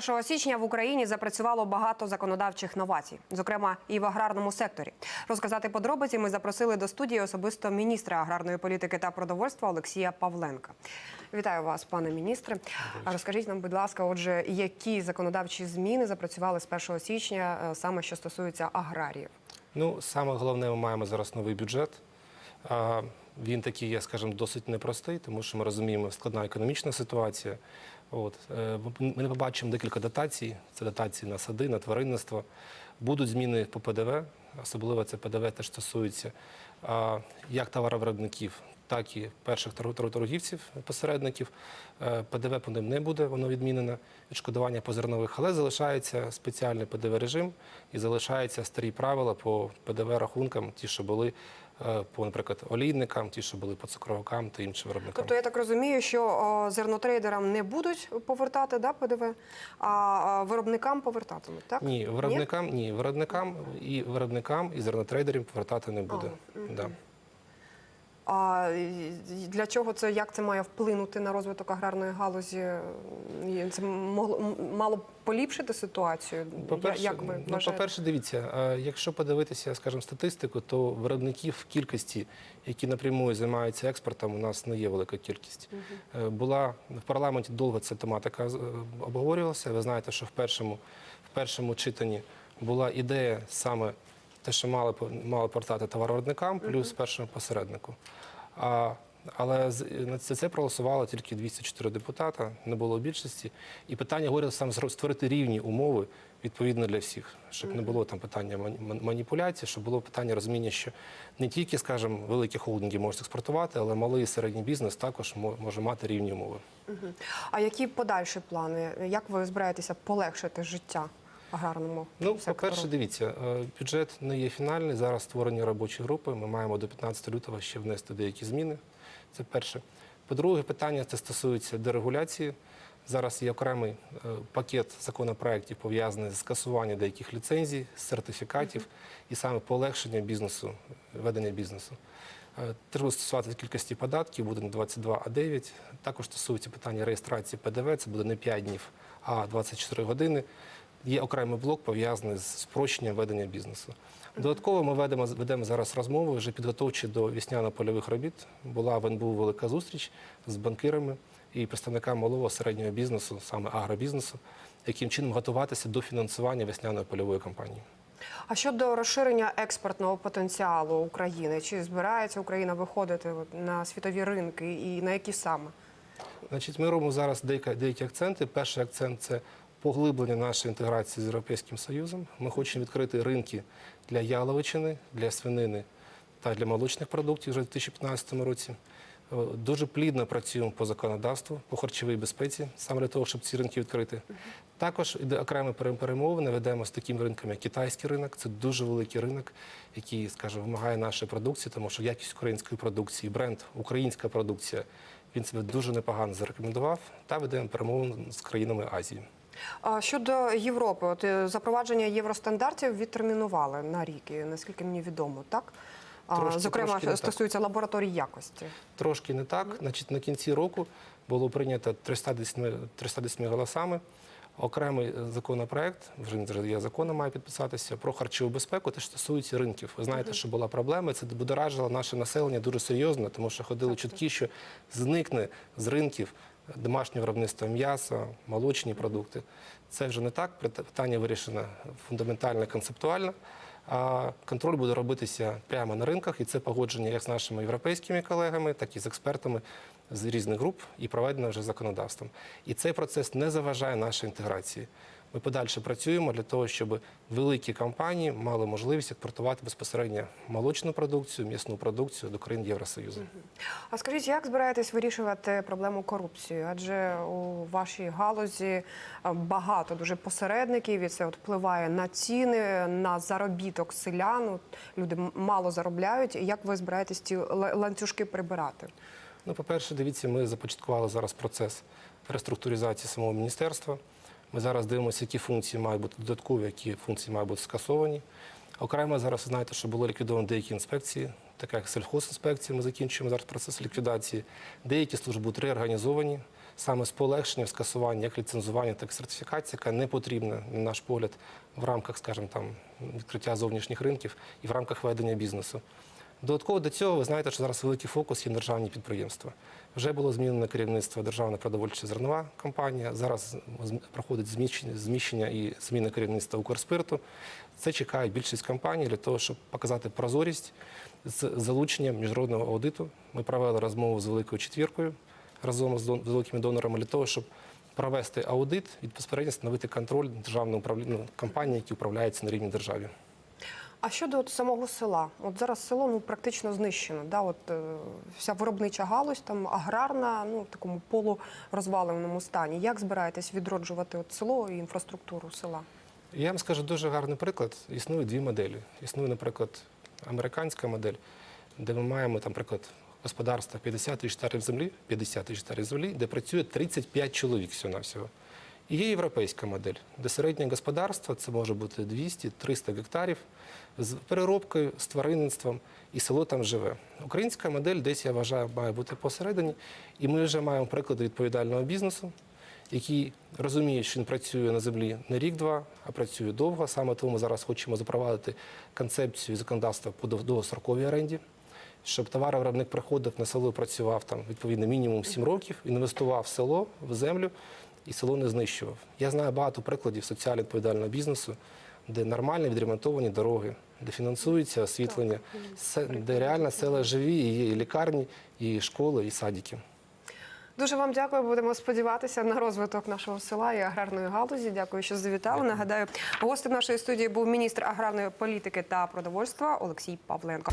З 1 січня в Україні запрацювало багато законодавчих новацій, зокрема і в аграрному секторі. Розказати подробиці ми запросили до студії особисто міністра аграрної політики та продовольства Олексія Павленка. Вітаю вас, пане міністре. Розкажіть нам, будь ласка, отже, які законодавчі зміни запрацювали з 1 січня, е, саме що стосується аграріїв? Ну, саме головне, ми маємо зараз новий бюджет. Він такий, я скажімо, досить непростий, тому що ми розуміємо, складна економічна ситуація. От Ми не побачимо декілька дотацій. Це дотації на сади, на тваринництво. Будуть зміни по ПДВ, особливо це ПДВ теж стосується як товаровиробників, так і перших торг- торгівців, посередників. Е, ПДВ по ним не буде, воно відмінено. Відшкодування по зернових, але залишається спеціальний ПДВ режим і залишаються старі правила по ПДВ рахункам, ті, що були е, по, наприклад, олійникам, ті, що були по цукровикам та іншим виробникам. Тобто я так розумію, що зернотрейдерам не будуть повертати да, ПДВ, а а виробникам повертатимуть, так? Ні, виробникам, ні, виробникам і виробникам і зернотрейдерам повертати не буде. Да. А для чого це як це має вплинути на розвиток аграрної галузі? Це могло мало б поліпшити ситуацію? Як ви ну, по-перше, дивіться, е, якщо подивитися, скажімо, статистику, то виробників в кількості, які напряму займаються експортом, у нас не є велика кількість. Е, Була в парламенті довго ця тематика е, обговорювалася. Ви знаєте, що в першому, в першому читанні була ідея саме те, що мали мали повертати товаровиробникам, плюс першому посереднику. А, але на це, це проголосувало тільки 204 депутата, не було більшості. І питання говорило саме створити рівні умови відповідно для всіх, щоб не було там питання мані- ман- маніпуляцій, щоб було питання розуміння, що не тільки, скажімо, великі холдинги можуть експортувати, але малий і середній бізнес також може мати рівні умови. А які подальші плани? Як ви збираєтеся полегшити життя аграрному Ну, сектору? по-перше, дивіться, е, бюджет не є фінальний. Зараз створені робочі групи. Ми маємо до 15 лютого ще внести деякі зміни. Це перше. По-друге, питання це стосується дерегуляції. Зараз є окремий е, пакет законопроєктів пов'язаний з скасуванням деяких ліцензій, сертифікатів і саме полегшення бізнесу, ведення бізнесу. Теж стосуватися кількості податків, буде не 22, а 9. Також стосується питання реєстрації ПДВ, це буде не 5 днів, а 24 години. Є окремий блок пов'язаний з спрощенням ведення бізнесу. Додатково ми ведемо, ведемо зараз розмови вже підготовчі до вісняно-польових робіт. Була в НБУ велика зустріч з банкірами і представниками малого середнього бізнесу, саме агробізнесу, яким чином готуватися до фінансування весняної польової кампанії. А щодо розширення експортного потенціалу України, чи збирається Україна виходити на світові ринки і на які саме? Значить, ми робимо зараз деякі, деякі акценти. Перший акцент це поглиблення нашої інтеграції з Європейським Союзом. Ми хочемо відкрити ринки для яловичини, для свинини та для молочних продуктів вже в 2015 році. Е, Дуже плідно працюємо по законодавству, по харчовій безпеці, саме для того, щоб ці ринки відкрити. Також іде окремі пере- перемовини ведемо з такими ринками, як китайський ринок. Це дуже великий ринок, який, скажімо, вимагає нашої продукції, тому що якість української продукції, бренд українська продукція, він себе дуже непогано зарекомендував. Та ведемо перемовини з країнами Азії. А щодо Європи, от е, запровадження євростандартів відтермінували на рік, і, наскільки мені відомо, так? Трошки- Зокрема, трошки стосується лабораторій якості. Трошки не так. Значить, на кінці року було прийнято 310, 310 голосами. Окремий законопроект, вже є законом, має підписатися про харчову безпеку, те що стосується ринків. Ви знаєте, що була проблема, це будоражило наше населення дуже серйозно, тому що ходили чутки, що зникне з ринків домашнє виробництво м'яса, молочні продукти. Це вже не так. Питання вирішено фундаментально, концептуально. А контроль буде робитися прямо на ринках, і це погодження як з нашими європейськими колегами, так і з експертами з різних груп і проведено вже законодавством. І цей процес не заважає нашій інтеграції. Ми подальше працюємо для того, щоб великі компанії мали можливість експортувати безпосередньо молочну продукцію, м'ясну продукцію до країн Євросоюзу. А скажіть, як збираєтесь вирішувати проблему корупції? Адже у вашій галузі е, багато дуже посередників, і це от впливає на ціни, на заробіток селян. Люди мало заробляють. Як ви збираєтесь ці ланцюжки прибирати? Ну, по-перше, дивіться, ми започаткували зараз процес реструктуризації самого міністерства. Ми зараз дивимося, які функції мають бути додаткові, які функції мають бути скасовані. Окремо зараз ви знаєте, що було ліквідовано деякі інспекції, така як сільхозінспекція, ми закінчуємо зараз процес ліквідації. Деякі служби будуть реорганізовані саме з полегшенням скасування як ліцензування, так і сертифікації, яка не потрібна, на наш погляд, в рамках, скажімо, там відкриття зовнішніх ринків і в рамках ведення бізнесу. Додатково до цього ви знаєте, що зараз великий фокус є на державні підприємства. Вже було змінено керівництво Державна продовольча зернова компанія. Зараз проходить зміщення, і зміна керівництва Укрспирту. Це чекає більшість компаній для того, щоб показати прозорість з залученням міжнародного аудиту. Ми провели розмову з великою четвіркою разом з великими донорами для того, щоб провести аудит і безпосередньо встановити контроль управління ну, компаній, які управляються на рівні держави. А щодо от самого села, от зараз село ну практично знищено. Да, от е, вся виробнича галузь, там аграрна, ну в такому полурозваленому стані. Як збираєтесь відроджувати от село і інфраструктуру села? Я вам скажу дуже гарний приклад. Існують дві моделі. Існує, наприклад, американська модель, де ми маємо, там, наприклад, господарство 50 тисяч землі, 50 тисяч землі, де працює 35 чоловік всього-навсього. Є європейська модель, де середнє господарство це може бути 200-300 гектарів з переробкою, з тваринництвом, і село там живе. Українська модель десь, я вважаю, має бути посередині, і ми вже маємо приклади відповідального бізнесу, який розуміє, що він працює на землі не рік-два, а працює довго. Саме тому ми зараз хочемо запровадити концепцію законодавства по довгостроковій оренді, щоб товаровиробник приходив на село, працював там відповідно мінімум 7 років, інвестував в село, в землю, і село не знищував. Я знаю багато прикладів соціально відповідального бізнесу, де нормальні відремонтовані дороги, де фінансується освітлення, де реально села живі, і є і лікарні, і школи, і садики. Дуже вам дякую. Будемо сподіватися на розвиток нашого села і аграрної галузі. Дякую, що завітали. Нагадаю, гостем нашої студії був міністр аграрної політики та продовольства Олексій Павленко.